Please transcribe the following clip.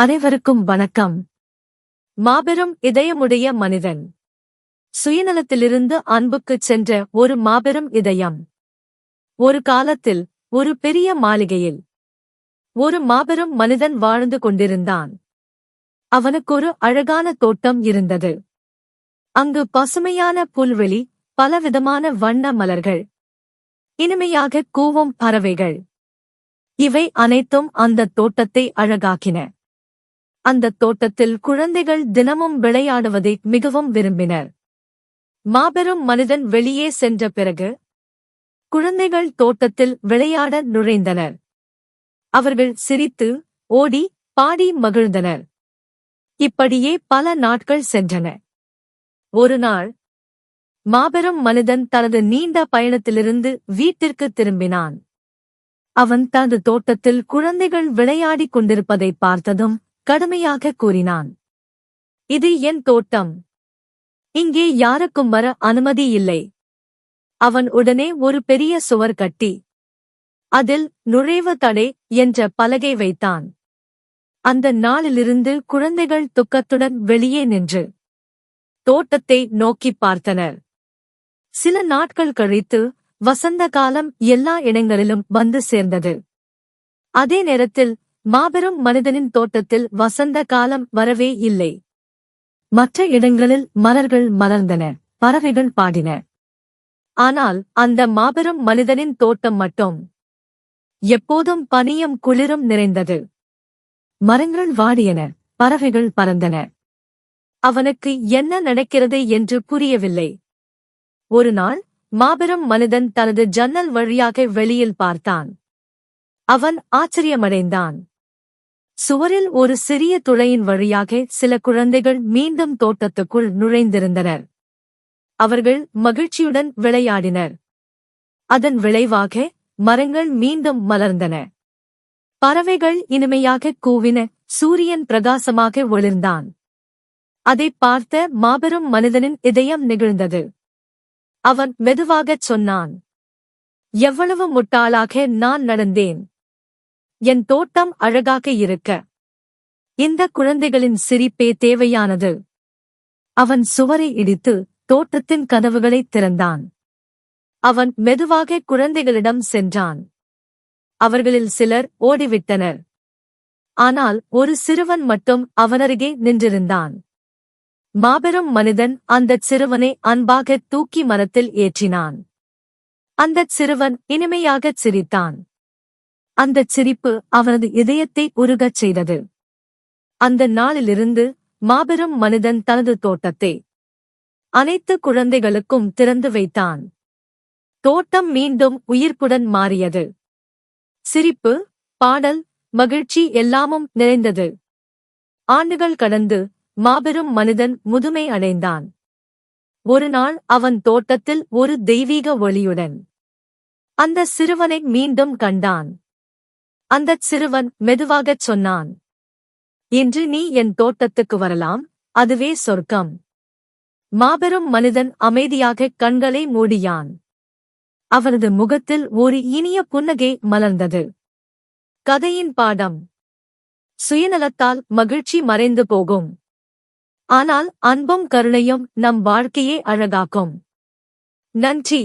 அனைவருக்கும் வணக்கம். மாபெரும் இதயமுடைய மனிதன். சுயநலத்திலிருந்து அன்புக்குச் சென்ற ஒரு மாபெரும் இதயம். ஒரு காலத்தில் ஒரு பெரிய மாளிகையில். ஒரு மாபெரும் மனிதன் வாழ்ந்து கொண்டிருந்தான். அவனுக்கொரு அழகான தோட்டம் இருந்தது. அங்கு பசுமையான புல்வெளி பலவிதமான வண்ண மலர்கள். இனிமையாக கூவும் பறவைகள். இவை அனைத்தும் அந்த தோட்டத்தை அழகாக்கின. அந்த தோட்டத்தில் குழந்தைகள் தினமும் விளையாடுவதை மிகவும் விரும்பினர். மாபெரும் மனிதன் வெளியே சென்ற பிறகு குழந்தைகள் தோட்டத்தில் விளையாட நுழைந்தனர். அவர்கள் சிரித்து ஓடி பாடி மகிழ்ந்தனர். இப்படியே பல நாட்கள் சென்றன. ஒரு நாள் மாபெரும் மனிதன் தனது நீண்ட பயணத்திலிருந்து வீட்டிற்கு திரும்பினான். அவன் தனது தோட்டத்தில் குழந்தைகள் விளையாடிக் கொண்டிருப்பதை பார்த்ததும் கடுமையாக கூறினான். இது என் தோட்டம். இங்கே யாருக்கும் வர அனுமதி இல்லை. அவன் உடனே ஒரு பெரிய சுவர் கட்டி அதில் நுழைவு தடை என்ற பலகை வைத்தான். அந்த நாளிலிருந்து குழந்தைகள் துக்கத்துடன் வெளியே நின்று தோட்டத்தை நோக்கிப் பார்த்தனர். சில நாட்கள் கழித்து வசந்த காலம் எல்லா இடங்களிலும் வந்து சேர்ந்தது. அதே நேரத்தில் மாபெரும் மனிதனின் தோட்டத்தில் வசந்த காலம் வரவே இல்லை. மற்ற இடங்களில் மலர்கள் மலர்ந்தன பறவைகள் பாடின. ஆனால் அந்த மாபெரும் மனிதனின் தோட்டம் மட்டும் எப்போதும் பனியும் குளிரும் நிறைந்தது. மரங்கள் வாடியன பறவைகள் பறந்தன. அவனுக்கு என்ன நடக்கிறது என்று புரியவில்லை. ஒரு நாள் மாபெரும் மனிதன் தனது ஜன்னல் வழியாக வெளியில் பார்த்தான். அவன் ஆச்சரியமடைந்தான். சுவரில் ஒரு சிறிய துளையின் வழியாக சில குழந்தைகள் மீண்டும் தோட்டத்துக்குள் நுழைந்திருந்தனர். அவர்கள் மகிழ்ச்சியுடன் விளையாடினர். அதன் விளைவாக மரங்கள் மீண்டும் மலர்ந்தன. பறவைகள் இனிமையாக கூவின சூரியன் பிரகாசமாக ஒளிர்ந்தான். அதைப் பார்த்த மாபெரும் மனிதனின் இதயம் நெகிழ்ந்தது. அவன் மெதுவாகச் சொன்னான் எவ்வளவு முட்டாளாக நான் நடந்தேன். என் தோட்டம் அழகாக இருக்க. இந்த குழந்தைகளின் சிரிப்பே தேவையானது. அவன் சுவரை இடித்து தோட்டத்தின் கதவுகளைத் திறந்தான். அவன் மெதுவாக குழந்தைகளிடம் சென்றான். அவர்களில் சிலர் ஓடிவிட்டனர். ஆனால் ஒரு சிறுவன் மட்டும் அவனருகே நின்றிருந்தான். மாபெரும் மனிதன் அந்தச் சிறுவனை அன்பாக தூக்கி மரத்தில் ஏற்றினான். அந்தச் சிறுவன் இனிமையாகச் சிரித்தான். அந்தச் சிரிப்பு அவனது இதயத்தை உருகச் செய்தது. அந்த நாளிலிருந்து மாபெரும் மனிதன் தனது தோட்டத்தை அனைத்து குழந்தைகளுக்கும் திறந்து வைத்தான். தோட்டம் மீண்டும் உயிர்ப்புடன் மாறியது. சிரிப்பு பாடல் மகிழ்ச்சி எல்லாமும் நிறைந்தது. ஆண்டுகள் கடந்து மாபெரும் மனிதன் முதுமை அடைந்தான். ஒரு நாள் அவன் தோட்டத்தில் ஒரு தெய்வீக ஒளியுடன் அந்த சிறுவனை மீண்டும் கண்டான். அந்தச் சிறுவன் மெதுவாகச் சொன்னான் இன்று நீ என் தோட்டத்துக்கு வரலாம் அதுவே சொர்க்கம். மாபெரும் மனிதன் அமைதியாக கண்களை மூடியான் அவரது முகத்தில் ஒரு இனிய புன்னகை மலர்ந்தது. கதையின் பாடம். சுயநலத்தால் மகிழ்ச்சி மறைந்து போகும். ஆனால் அன்பும் கருணையும் நம் வாழ்க்கையை அழகாக்கும். நன்றி.